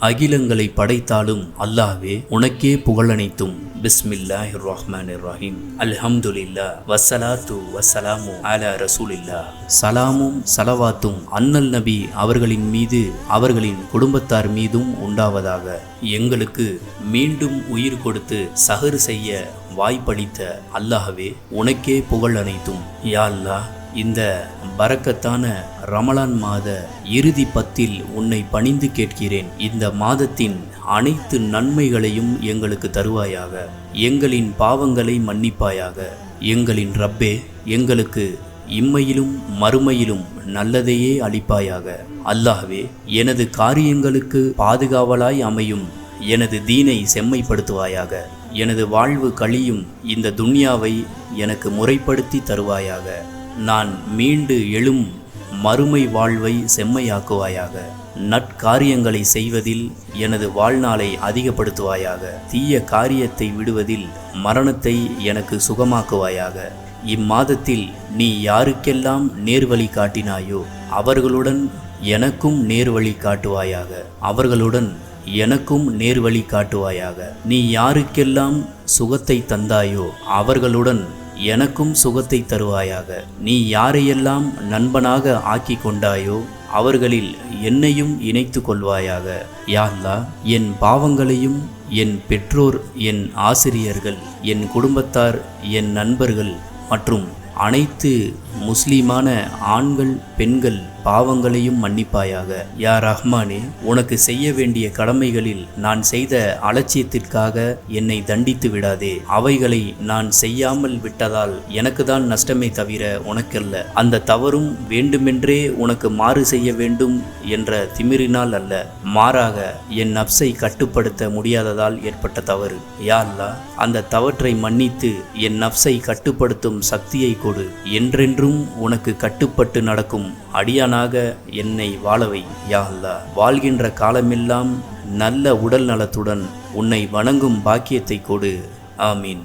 அகிலங்களை படைத்தாலும் அல்லாஹ்வே உனக்கே புகழனைத்தும். பிஸ்மில்லாஹிர் ரஹ்மான் ரஹீம் அல்ஹம்துலில்லா வசலாத்து வஸ்ஸலாமு அலா ரசூலில்லா சலாமும் சலவாத்தும் அன்னல் நபி அவர்களின் மீது அவர்களின் குடும்பத்தார் மீதும் உண்டாவதாக. எங்களுக்கு மீண்டும் உயிர் கொடுத்து சகர் செய்ய வாய்ப்பளித்த அல்லாஹ்வே உனக்கே புகழ் அனைத்தும் யா அல்லாஹ் இந்த பறக்கத்தான ரமலான் மாத இறுதி பத்தில் உன்னை பணிந்து கேட்கிறேன். இந்த மாதத்தின் அனைத்து நன்மைகளையும் எங்களுக்கு தருவாயாக. எங்களின் பாவங்களை மன்னிப்பாயாக. எங்களின் ரப்பே எங்களுக்கு இம்மையிலும் மறுமையிலும் நல்லதையே அளிப்பாயாக. அல்லாஹ்வே எனது காரியங்களுக்கு பாதுகாவலாய் அமையும். எனது தீனை செம்மைப்படுத்துவாயாக. எனது வாழ்வு கழியும் இந்த துன்யாவை எனக்கு முறைப்படுத்தி தருவாயாக. நான் மீண்டு எழும் மறுமை வாழ்வை செம்மையாக்குவாயாக. நற்காரியங்களை செய்வதில் எனது வாழ்நாளை அதிகப்படுத்துவாயாக. தீய காரியத்தை விடுவதில் மரணத்தை எனக்கு சுகமாக்குவாயாக. இம்மாதத்தில் நீ யாருக்கெல்லாம் நேர்வழி காட்டினாயோ அவர்களுடன் எனக்கும் நேர்வழி காட்டுவாயாக. அவர்களுடன் எனக்கும் நேர்வழி காட்டுவாயாக. நீ யாருக்கெல்லாம் சுகத்தை தந்தாயோ அவர்களுடன் எனக்கும் சுகத்தை தருவாயாக. நீ யாரையெல்லாம் நண்பனாக ஆக்கி கொண்டாயோ அவர்களில் என்னையும் இணைத்து கொள்வாயாக. யாழ்லா என் பாவங்களையும் என் பெற்றோர் என் ஆசிரியர்கள் என் குடும்பத்தார் என் நண்பர்கள் மற்றும் அனைத்து முஸ்லீமான ஆண்கள் பெண்கள் பாவங்களையும் மன்னிப்பாயாக. யா ரஹ்மானே உனக்கு செய்ய வேண்டிய கடமைகளில் நான் செய்த அலட்சியத்திற்காக என்னை தண்டித்து விடாதே. அவைகளை நான் செய்யாமல் விட்டதால் எனக்கு தான் நஷ்டமே தவிர உனக்கல்ல. அந்த தவறும் வேண்டுமென்றே உனக்கு மாறு செய்ய வேண்டும் என்ற திமிரினால் அல்ல. மாறாக என் நப்சை கட்டுப்படுத்த முடியாததால் ஏற்பட்ட தவறு. யா அல்லா அந்த தவற்றை மன்னித்து என் நப்சை கட்டுப்படுத்தும் சக்தியை கொடு. என்றென்றும் உனக்கு கட்டுப்பட்டு நடக்கும் அடியானாக என்னை வாழவை யா அல்லா வாழ்கின்ற காலமெல்லாம் நல்ல உடல் நலத்துடன் உன்னை வணங்கும் பாக்கியத்தை கொடு. ஆமீன்.